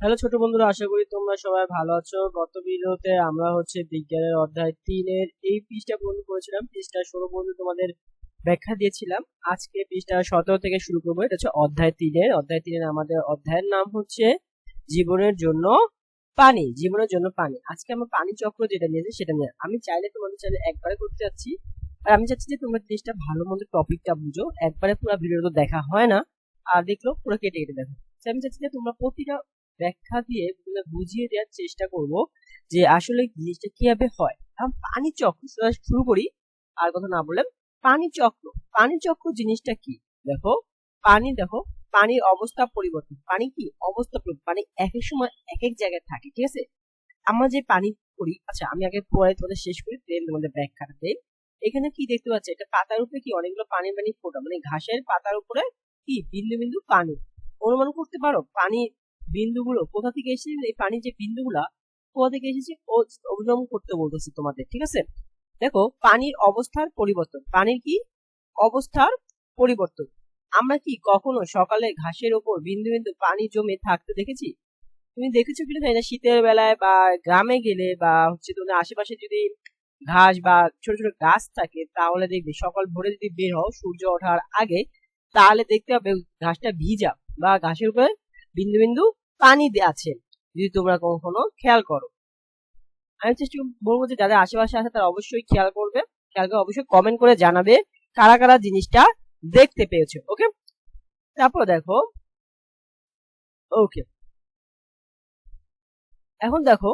Hello ছোট বন্ধুরা, আশা করি তোমরা সবাই ভালো আছো। গত ভিডিওতে আমরা হচ্ছে বিজ্ঞানের অধ্যায় তিনের এই পৃষ্ঠা পূরণ করেছিলাম। পৃষ্ঠা ষোলো পর্যন্ত তোমাদের ব্যাখ্যা দিয়েছিলাম। আজকে পৃষ্ঠা সতেরো থেকে শুরু করব। এটা হচ্ছে অধ্যায় তিনের। অধ্যায় তিনের আমাদের অধ্যায়ের নাম হচ্ছে জীবনের জন্য পানি, জীবনের জন্য পানি। আজকে আমরা পানি চক্র যেটা নিয়েছি সেটা নিয়ে। আমি চাইলে তোমাদের চাইলে একবারে করতে যাচ্ছি। আর আমি চাচ্ছি যে তোমরা জিনিসটা ভালো মন্দ টপিকটা বুঝো। একবারে পুরো ভিডিও তো দেখা হয় না। আর দেখল পুরো কেটে কেটে দেখো। আমি চাচ্ছি যে তোমরা প্রতিটা ব্যাখ্যা দিয়ে বুঝিয়ে দেওয়ার চেষ্টা করব যে আসলে জিনিসটা কীভাবে হয়। এখন পানি চক্র শুরু করি, আর কথা না বললাম পানি চক্র। পানি চক্র জিনিসটা কি? দেখো, পানি দেখো, পানির অবস্থা পরিবর্তন। পানি কি? অবস্থা পরিবর্তন পানি এক এক সময় এক এক জায়গায় থাকে, ঠিক আছে? আমরা যে পানি করি আচ্ছা আমি আগে পরে তোমাদের শেষ করি দেন তোমাদের ব্যাখ্যাটা দেই। এখানে কি দেখতে পাচ্ছি? এটা পাতার উপরে কি অনেকগুলো পানি পানি ফোটা? মানে ঘাসের পাতার উপরে কি? বিন্দু বিন্দু পানি। অনুমান করতে পারো, পানি বিন্দুগুলো কোথা থেকে এসেছে? এই পানির যে বিন্দুগুলা, কোথা থেকে এসেছে? অবলম্বন করতে বলতেছি তোমাদের, ঠিক আছে? দেখো পানির অবস্থার পরিবর্তন। পানির কি? অবস্থার পরিবর্তন। আমরা কি কখনো সকালে ঘাসের ওপর বিন্দু বিন্দু পানি জমে থাকতে দেখেছি? তুমি দেখেছ কিনা জানি না শীতের বেলায় বা গ্রামে গেলে বা হচ্ছে তোমাদের আশেপাশে যদি ঘাস বা ছোট ছোট গাছ থাকে, তাহলে দেখবে সকাল ভোরে যদি বের হও, সূর্য ওঠার আগে, তাহলে দেখতে হবে ঘাসটা ভিজা বা ঘাসের উপরে বিন্দু বিন্দু পানি আছে। যদি তোমরা কখনো খেয়াল করো। আমি চেষ্টা বলব যে যাদের আশেপাশে আছে তারা অবশ্যই খেয়াল করবে। খেয়াল করে অবশ্যই কমেন্ট করে জানাবে কারা কারা জিনিসটা দেখতে পেয়েছ ওকে তারপর দেখো ওকে এখন দেখো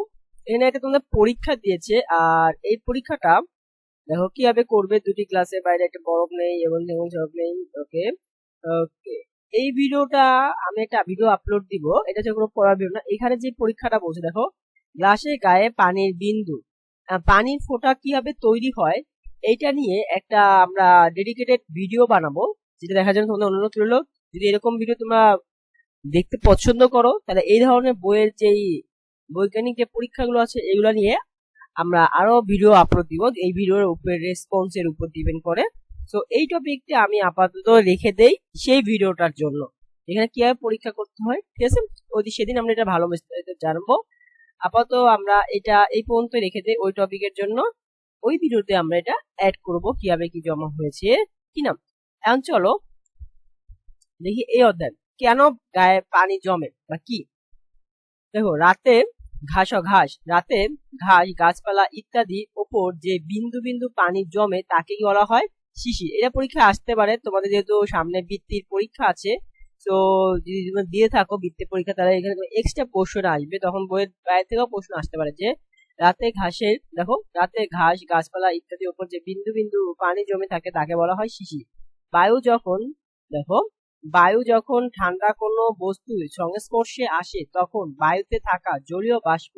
এখানে একটা তোমাদের পরীক্ষা দিয়েছে, আর এই পরীক্ষাটা দেখো কীভাবে করবে। দুটি ক্লাসের বাইরে একটা বরফ নেই এবং নেই ওকে ওকে এই ভিডিওটা আমি একটা ভিডিও আপলোড দিব। এটা হচ্ছে কোনো পড়ার ভিডিও না। এখানে যে পরীক্ষাটা বলছে, দেখো গ্লাসের গায়ে পানির বিন্দু। পানির ফোঁটা কীভাবে তৈরি হয়, এইটা নিয়ে একটা আমরা ডেডিকেটেড ভিডিও বানাবো। যেটা দেখার জন্য তোমাদের অনুরোধ রইল। যদি এরকম ভিডিও তোমরা দেখতে পছন্দ করো, তাহলে এই ধরনের বইয়ের যেই বৈজ্ঞানিক যে পরীক্ষাগুলো আছে, এগুলো নিয়ে আমরা আরও ভিডিও আপলোড দিব। এই ভিডিওর উপরে রেসপন্সের উপর ডিপেন্ড করে। তো এই টপিকটা আমি আপাতত রেখে দেই সেই ভিডিওটার জন্য। এখানে কীভাবে পরীক্ষা করতে হয়, ঠিক আছে? ওই সেদিন আমরা এটা ভালো বিস্তারিত জানব। আপাতত আমরা এটা এই পর্যন্ত রেখে দেই ওই টপিকের জন্য। ওই ভিডিওতে আমরা এটা অ্যাড করব কীভাবে কি জমা হয়েছে। কি না এখন চলো দেখি এই অধ্যায়। কেন গায়ে পানি জমে বা কি? দেখো, রাতে ঘাস ঘাস, রাতে ঘাস, গাছপালা ইত্যাদি ওপর যে বিন্দু বিন্দু পানি জমে তাকে কি বলা হয়? শিশির এটা পরীক্ষা আসতে পারে। তোমাদের যেহেতু সামনে বৃত্তির পরীক্ষা আছে, তো যদি তোমরা দিয়ে থাকো বৃত্তির পরীক্ষা, তাহলে এখানে এক্সট্রা প্রশ্ন আসবে। তখন বইয়ের বাইরে থেকেও প্রশ্ন আসতে পারে যে, রাতে ঘাসের, দেখো, রাতে ঘাস, গাছপালা ইত্যাদির উপর যে বিন্দু বিন্দু পানি জমে থাকে, তাকে বলা হয় শিশির বায়ু যখন, দেখো, বায়ু যখন ঠান্ডা কোনো বস্তু সংস্পর্শে আসে, তখন বায়ুতে থাকা জলীয় বাষ্প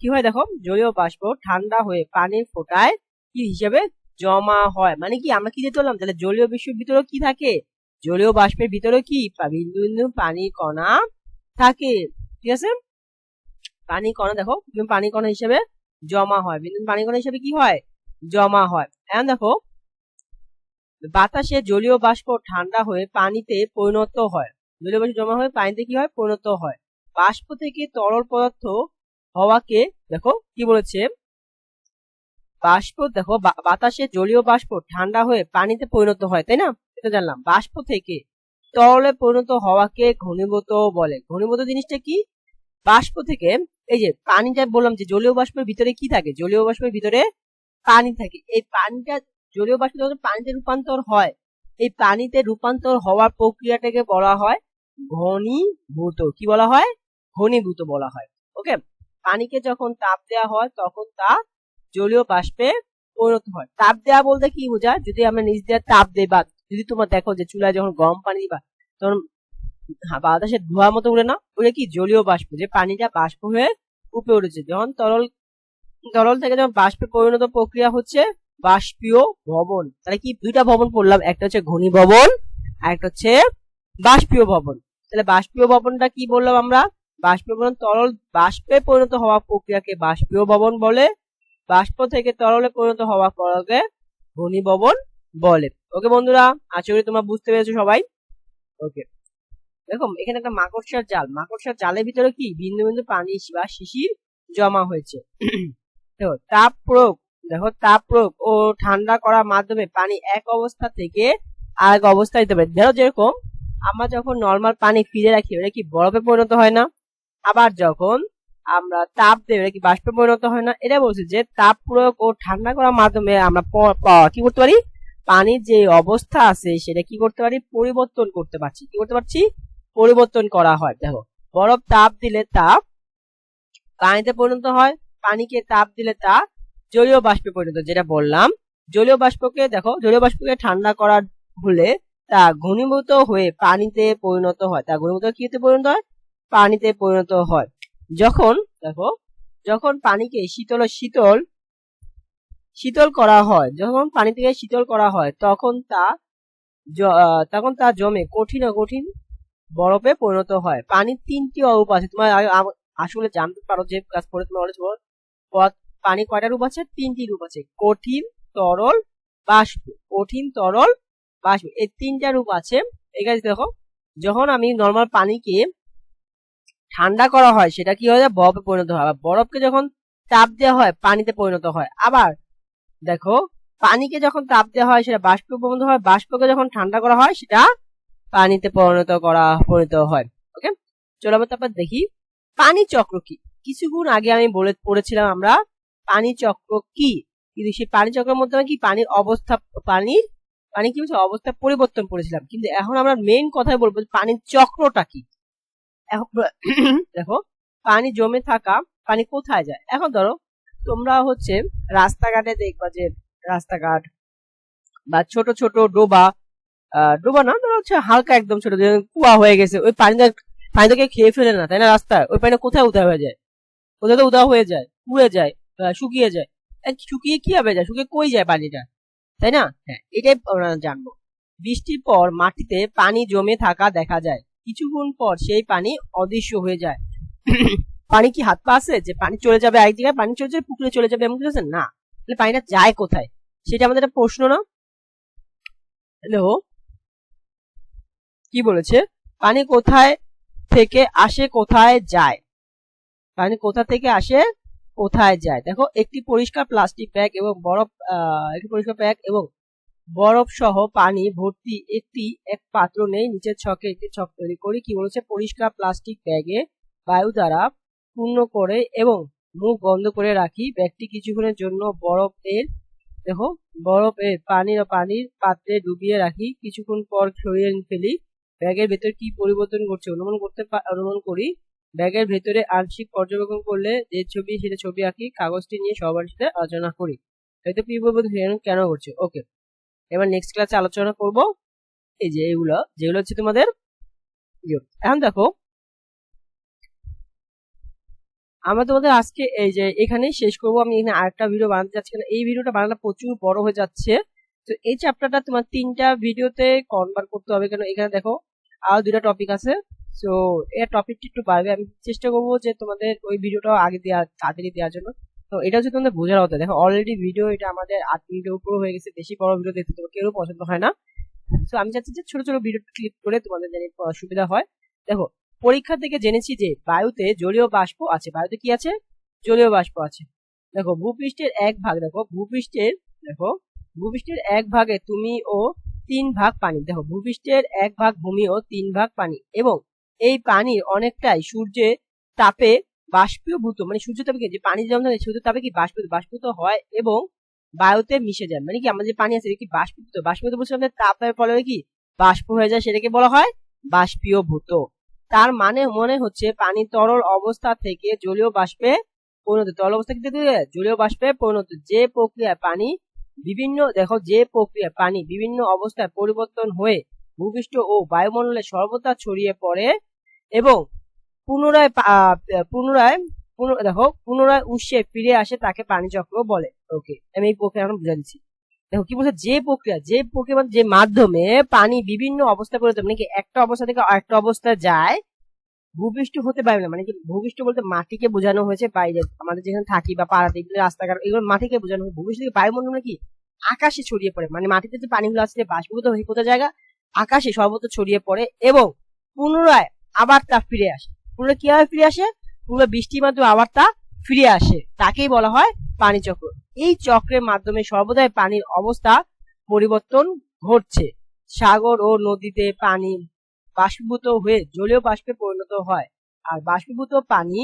কি হয় দেখো? জলীয় বাষ্প ঠান্ডা হয়ে পানির ফোটায় কি হিসেবে জমা হয়। মানে কি? আমরা কি দেখতে তাহলে জলীয় বিশ্বের ভিতরে কি থাকে? জলীয় বাষ্পের ভিতরে কি? বিন্দু বিন্দু পানি, কণা থাকে। ঠিক আছে? পানি, কণা দেখো পানি, কণা হিসেবে জমা হয়। বিন্দু পানি, কণা হিসেবে কি হয়? জমা হয়। এখন দেখো, বাতাসে জলীয় বাষ্প ঠান্ডা হয়ে পানিতে পরিণত হয়। জলীয় বাষ্প জমা হয়ে পানিতে কি হয়? পরিণত হয়। বাষ্প থেকে তরল পদার্থ হওয়াকে দেখো কি বলেছে? বাষ্প, দেখো বাতাসে জলীয় বাষ্প ঠান্ডা হয়ে পানিতে পরিণত হয়, তাই না? এটা জানলাম। বাষ্প থেকে তরলে পরিণত হওয়াকে ঘনীভূত বলে। ঘনীভূত জিনিসটা কি? বাষ্প থেকে, এই যে পানিটা বললাম যে জলীয় বাষ্পের ভিতরে কি থাকে? জলীয় বাষ্পের ভিতরে পানি থাকে। এই পানিটা, জলীয় বাষ্প যখন পানিতে রূপান্তর হয়, এই পানিতে রূপান্তর হওয়ার প্রক্রিয়াটাকে বলা হয় ঘনীভূত। কি বলা হয়? ঘনীভূত বলা হয়। ওকে? পানিকে যখন তাপ দেওয়া হয়, তখন তা জলীয় বাষ্পে পরিণত হয়। তাপ দেওয়া বলতে কি বোঝায়? যদি আমরা নিচ দিয়ে তাপ দেই বা যদি তোমার দেখো যে চুলায় যখন গরম পানি দিবা, তখন বাতাসের ধোয়া মতো উড়ে না? ওটা কি? জলীয় বাষ্প, যে পানিটা বাষ্প হয়ে উপরে উঠেছে। যখন তরল তরল থেকে যখন বাষ্পে পরিণত প্রক্রিয়া হচ্ছে, বাষ্পীয় ভবন। তাহলে কি? দুইটা ভবন পড়লাম একটা হচ্ছে ঘনী ভবন আর একটা হচ্ছে বাষ্পীয় ভবন। তাহলে বাষ্পীয় ভবনটা কি বললাম আমরা? বাষ্পীয় ভবন তরল বাষ্পে পরিণত হওয়া প্রক্রিয়াকে বাষ্পীয় ভবন বলে। বাষ্প থেকে তরলে পরিণত হওয়া পরকে ঘনীভবন বলে। ওকে বন্ধুরা, আশা করি তোমরা বুঝতে পেরেছ সবাই। ওকে। দেখো, এখানে একটা মাকড়সার জাল। মাকড়সার জালের ভিতরে কি? বিন্দু বিন্দু পানি বা শিশির জমা হয়েছে। দেখো, তাপ প্রয়োগ। দেখো, তাপ প্রয়োগ ও ঠান্ডা করার মাধ্যমে পানি এক অবস্থা থেকে আরেক অবস্থায় দিতে পারে। ধরো যেরকম আমরা যখন নর্মাল পানি ফিরে রাখি, ওটা কি বরফে পরিণত হয় না? আবার যখন আমরা তাপ ওটা কি বাষ্পে পরিণত হয় না? এটা বলছে যে তাপ প্রয়োগ ও ঠান্ডা করার মাধ্যমে আমরা কি করতে পারি? পানির যে অবস্থা আছে, সেটা কি করতে পারি? পরিবর্তন করতে পারছি। কি করতে পারছি? পরিবর্তন করা হয়। দেখো, বরফ তাপ দিলে তাপ, পানিতে পরিণত হয়। পানিকে তাপ দিলে তা জলীয় বাষ্পে পরিণত, যেটা বললাম। জলীয় বাষ্পকে, দেখো, জলীয় বাষ্পকে ঠান্ডা করার হলে তা ঘনীভূত হয়ে পানিতে পরিণত হয়। তা ঘনীভূত কিতে পরিণত হয়? পানিতে পরিণত হয়। যখন, দেখো, যখন পানিকে শীতল শীতল শীতল করা হয়, যখন পানি থেকে শীতল করা হয়, তখন তা তখন তা জমে কঠিন কঠিন বরফে পরিণত হয়। পানির তিনটি অরূপ আছে। তোমার আসলে জানতে পারো যে ক্লাস পরে তোমার পথ, পানি কয়টা রূপ আছে? তিনটি রূপ আছে। কঠিন, তরল, বাষ্প। কঠিন, তরল, বাষ্প। এই তিনটা রূপ আছে। এই গাছ দেখো, যখন আমি নর্মাল পানিকে ঠান্ডা করা হয়, সেটা কি হয়ে? যায় বরফে পরিণত হয়। আবার বরফকে যখন তাপ দেওয়া হয়, পানিতে পরিণত হয়। আবার দেখো, পানিকে যখন তাপ দেওয়া হয়, সেটা বাষ্পে পরিণত হয়। বাষ্পকে যখন ঠান্ডা করা হয়, সেটা পানিতে পরিণত করা, পরিণত হয়। ওকে চলো আমরা তারপর দেখি, পানি চক্র কি? কিছুক্ষণ আগে আমি বলে, পড়েছিলাম আমরা, পানি চক্র কি? কিন্তু সেই পানি চক্রের মধ্যে কি? পানির অবস্থা, পানির, পানি কি বলছে? অবস্থা পরিবর্তন করেছিলাম। কিন্তু এখন আমরা মেইন কথাই বলব পানির চক্রটা কি? দেখো, পানি জমে থাকা, পানি কোথায় যায়? এখন ধরো, তোমরা হচ্ছে রাস্তাঘাটে দেখবা যে রাস্তাঘাট বা ছোট ছোট ডোবা ডোবা না, ধরো হচ্ছে হালকা একদম ছোট কুয়া হয়ে গেছে, ওই পানিটা পানিটাকে খেয়ে ফেলে না, তাই না রাস্তায়? ওই পানিটা কোথায় উদা হয়ে যায়? কোথায় তো উদা হয়ে যায়, পুড়ে যায় শুকিয়ে যায়। শুকিয়ে কি হবে যায়? শুকিয়ে কই যায় পানিটা? তাই না? হ্যাঁ এটাই আমরা জানব। বৃষ্টির পর মাটিতে পানি জমে থাকা দেখা যায়। কিছুক্ষণ পর সেই পানি অদৃশ্য হয়ে যায়। পানি কি হাত পা আছে? যে পানি চলে যাবে এক জায়গায়, পানি চলে যাবে, পুকুরে চলে যাবে এমন কিছু আছে? না। তাহলে পানিটা যায় কোথায়? সেটা আমাদের একটা প্রশ্ন না? হ্যালো কি বলেছে? পানি কোথায় থেকে আসে, কোথায় যায়? পানি কোথা থেকে আসে, কোথায় যায়? দেখো, একটি পরিষ্কার প্লাস্টিক ব্যাগ এবং বরফ একটি পরিষ্কার ব্যাগ এবং বরফ সহ পানি ভর্তি একটি এক পাত্র নেই, নিচের ছকে একটি ছক তৈরি করি, কি বলেছে? পরিষ্কার প্লাস্টিক ব্যাগে বায়ু দ্বারা পূর্ণ করে এবং মুখ বন্ধ করে রাখি। ব্যাগটি কিছুক্ষণের জন্য বরফের, দেখো, বরফের পানির পানির পাত্রে ডুবিয়ে রাখি। কিছুক্ষণ পর সরিয়ে ফেলি। ব্যাগের ভেতর কি পরিবর্তন করছে অনুমান করতে অনুমান করি। ব্যাগের ভেতরে আংশিক পর্যবেক্ষণ করলে যে ছবি, সেটা ছবি আঁকি, কাগজটি নিয়ে সবার সাথে আলোচনা করি। হয়তো বলব কেন করছে? ওকে এবার নেক্সট ক্লাসে আলোচনা করব এই যে এগুলো, যেগুলো হচ্ছে তোমাদের ইয়ে। এখন দেখো, আমরা তোমাদের আজকে এই যে এখানেই শেষ করব। আমি এখানে আরেকটা ভিডিও বানাতে যাচ্ছি কারণ এই ভিডিওটা বানানো প্রচুর বড় হয়ে যাচ্ছে। তো এই চ্যাপ্টারটা তোমার তিনটা ভিডিওতে কনভার্ট করতে হবে কেন? এখানে দেখো, আরও দুইটা টপিক আছে। তো এই টপিকটি একটু বাড়বে। আমি চেষ্টা করব যে তোমাদের ওই ভিডিওটা আগে দেওয়া তাড়াতাড়ি দেওয়ার জন্য। তো এটা হচ্ছে তোমাদের বোঝার হতো দেখো অলরেডি ভিডিও এটা আমাদের আট মিনিটের উপর হয়ে গেছে, বেশি বড় ভিডিও দেখতে তোমার কেউ পছন্দ হয় না। তো আমি চাচ্ছি যে ছোট ছোট ভিডিও ক্লিক করে তোমাদের জানি সুবিধা হয়। দেখো, পরীক্ষা থেকে জেনেছি যে বায়ুতে জলীয় বাষ্প আছে। বায়ুতে কি আছে? জলীয় বাষ্প আছে। দেখো, ভূপৃষ্ঠের এক ভাগ, দেখো, ভূপৃষ্ঠের দেখো, ভূপৃষ্ঠের এক ভাগে তুমি ও তিন ভাগ পানি। দেখো, ভূপৃষ্ঠের এক ভাগ ভূমি ও তিন ভাগ পানি। এবং এই পানির অনেকটাই সূর্যের তাপে বাষ্পীভূত মানে সূর্য তাপে কি, যে পানি যেমন থাকে সূর্য তাপে কি বাষ্পীভূত বাষ্পীভূত হয় এবং বায়ুতে মিশে যায়। মানে কি, আমাদের যে পানি আছে কি বাষ্পীভূত? বাষ্পীভূত বলছে আমাদের তাপের ফলে কি, বাষ্প হয়ে যায়, সেটাকে বলা হয় বাষ্পীয়ভূত তার মানে মনে হচ্ছে পানি তরল অবস্থা থেকে জলীয় বাষ্পে পরিণত, তরল অবস্থা থেকে জলীয় বাষ্পে পরিণত। যে প্রক্রিয়ায় পানি বিভিন্ন, দেখো, যে প্রক্রিয়া পানি বিভিন্ন অবস্থায় পরিবর্তন হয়ে ভূপৃষ্ঠ ও বায়ুমণ্ডলে সর্বদা ছড়িয়ে পড়ে এবং পুনরায় পুনরায়, পুন- দেখো, পুনরায় উৎসে ফিরে আসে তাকে পানি চক্র বলে। ওকে আমি এই প্রক্রিয়া এখন বুঝা দিচ্ছি। দেখো, কি বলছে? যে প্রক্রিয়া যে প্রক্রিয়া মানে যে মাধ্যমে পানি বিভিন্ন অবস্থা পরিবর্তন মানে কি একটা অবস্থা থেকে আরেকটা অবস্থায় যায়, ভূপৃষ্ঠ হতে পারে না। মানে কি ভূপৃষ্ঠ বলতে মাটিকে বোঝানো হয়েছে বাইরে। আমাদের যেখানে থাকি বা পাড়াতে রাস্তাঘাট, এগুলো মাটিকে বোঝানো হয়। ভূপৃষ্ঠ থেকে বায়ুমণ্ডল মানে কি? আকাশে ছড়িয়ে পড়ে। মানে মাটিতে যে পানিগুলো যে বাষ্পীভূত হয়ে কোথায় জায়গা? আকাশে সর্বত্র ছড়িয়ে পড়ে এবং পুনরায় আবার তা ফিরে আসে। পুনরায় কীভাবে ফিরে আসে? পুনরায় বৃষ্টির মাধ্যমে আবার তা ফিরে আসে। তাকেই বলা হয় পানি চক্র। এই চক্রের মাধ্যমে সর্বদাই পানির অবস্থা পরিবর্তন ঘটছে। সাগর ও নদীতে পানি বাষ্পীভূত হয়ে জলীয় বাষ্পে পরিণত হয় আর বাষ্পীভূত পানি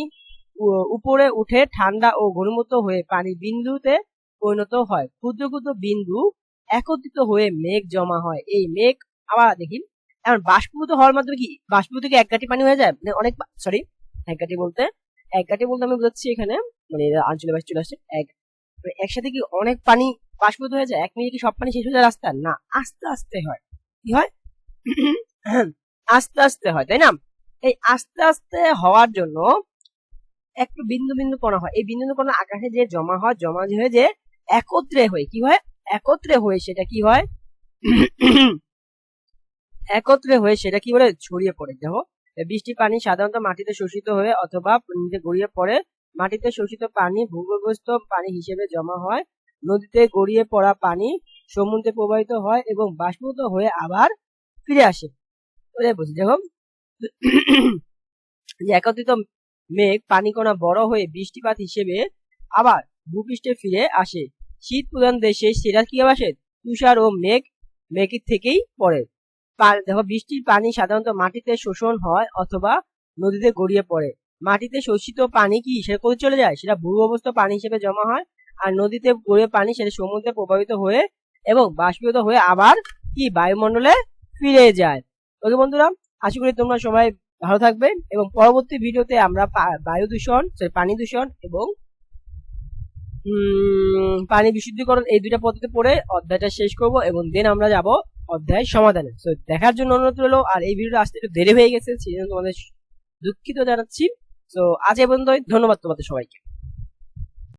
উপরে উঠে ঠান্ডা ও ঘনীভূত হয়ে পানি বিন্দুতে পরিণত হয়। ক্ষুদ্র ক্ষুদ্র বিন্দু একত্রিত হয়ে মেঘ জমা হয়। এই মেঘ আবার দেখি। এখন বাষ্পীভূত হওয়ার মাধ্যমে কি? বাষ্পীভূত কি এক গাঁটি পানি হয়ে যায়? মানে অনেক সরি এক গাঁটি বলতে, এক গাঁটি বলতে আমি বুঝাচ্ছি এখানে মানে আঞ্চলিক ভাষা চলে আসছে, এক মানে একসাথে কি অনেক পানি বাষ্পীভূত হয়ে যায়? এক মিনিটে কি সব পানি শেষ হয়ে যায় রাস্তা? না, আস্তে আস্তে হয়। কি হয়? আস্তে আস্তে হয়, তাই না? এই আস্তে আস্তে হওয়ার জন্য একটু বিন্দু বিন্দু কণা হয়। এই বিন্দু কণা আকাশে যে জমা হয়, জমা হয়ে যে একত্রে হয়, কি হয়? একত্রে হয়ে সেটা কি হয়? একত্রে হয়ে সেটা কি বলে? ছড়িয়ে পড়ে। দেখো, বৃষ্টি পানি সাধারণত মাটিতে শোষিত হয়ে অথবা নিচে গড়িয়ে পড়ে। মাটিতে শোষিত পানি ভূগর্ভস্থ পানি হিসেবে জমা হয়। নদীতে গড়িয়ে পড়া পানি সমুদ্রে প্রবাহিত হয় এবং বাষ্পীভূত হয়ে আবার ফিরে আসে। বলছি দেখো একত্রিত মেঘ পানি পানিকণা বড় হয়ে বৃষ্টিপাত হিসেবে আবার ভূপৃষ্ঠে ফিরে আসে। শীত প্রধান দেশে সেটা কি আসে? তুষার ও মেঘ, মেঘের থেকেই পড়ে। দেখো, বৃষ্টির পানি সাধারণত মাটিতে শোষণ হয় অথবা নদীতে গড়িয়ে পড়ে। মাটিতে শোষিত পানি কি সেটা কোথায় চলে যায়? সেটা ভূগর্ভস্থ পানি হিসেবে জমা হয় আর নদীতে গড়িয়ে পানি সেটা সমুদ্রে প্রবাহিত হয়ে এবং বাষ্পীভূত হয়ে আবার কি বায়ুমণ্ডলে ফিরে যায়। ওকে বন্ধুরা, আশা করি তোমরা সবাই ভালো থাকবে এবং পরবর্তী ভিডিওতে আমরা বায়ু দূষণ পানি দূষণ এবং পানি বিশুদ্ধীকরণ এই দুইটা পদ্ধতি পড়ে অধ্যায়টা শেষ করব এবং দেন আমরা যাব অধ্যায় সমাধানে। তো দেখার জন্য অনুরোধ রইল, আর এই ভিডিওটা আসতে একটু দেরি হয়ে গেছে সেই জন্য তোমাদের দুঃখিত জানাচ্ছি। তো আজ এ পর্যন্তই, ধন্যবাদ তোমাদের সবাইকে।